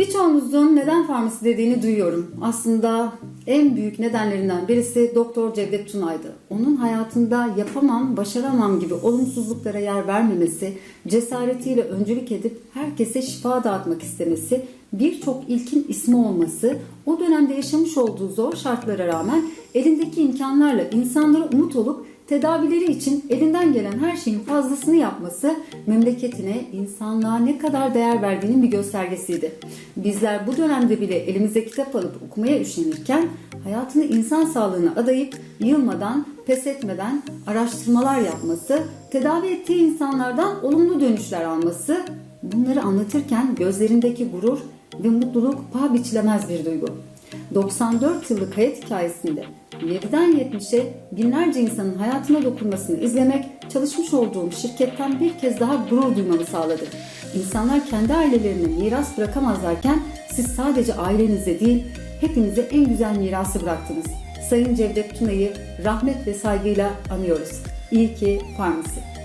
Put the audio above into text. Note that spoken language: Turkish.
Birçoğunuzun neden farmasi dediğini duyuyorum. Aslında en büyük nedenlerinden birisi Doktor Cevdet Tunay'dı. Onun hayatında yapamam, başaramam gibi olumsuzluklara yer vermemesi, cesaretiyle öncülük edip herkese şifa dağıtmak istemesi, birçok ilkin ismi olması, o dönemde yaşamış olduğu zor şartlara rağmen elindeki imkanlarla insanlara umut olup tedavileri için elinden gelen her şeyin fazlasını yapması memleketine, insanlığa ne kadar değer verdiğinin bir göstergesiydi. Bizler bu dönemde bile elimize kitap alıp okumaya üşenirken hayatını insan sağlığına adayıp yılmadan, pes etmeden araştırmalar yapması, tedavi ettiği insanlardan olumlu dönüşler alması, bunları anlatırken gözlerindeki gurur ve mutluluk paha biçilemez bir duygu. 94 yıllık hayat hikayesinde 7'den 70'e binlerce insanın hayatına dokunmasını izlemek çalışmış olduğum şirketten bir kez daha gurur duymamı sağladı. İnsanlar kendi ailelerine miras bırakamazlarken siz sadece ailenize değil hepinize en güzel mirası bıraktınız. Sayın Cevdet Tuna'yı rahmet ve saygıyla anıyoruz. İyi ki Farmasi.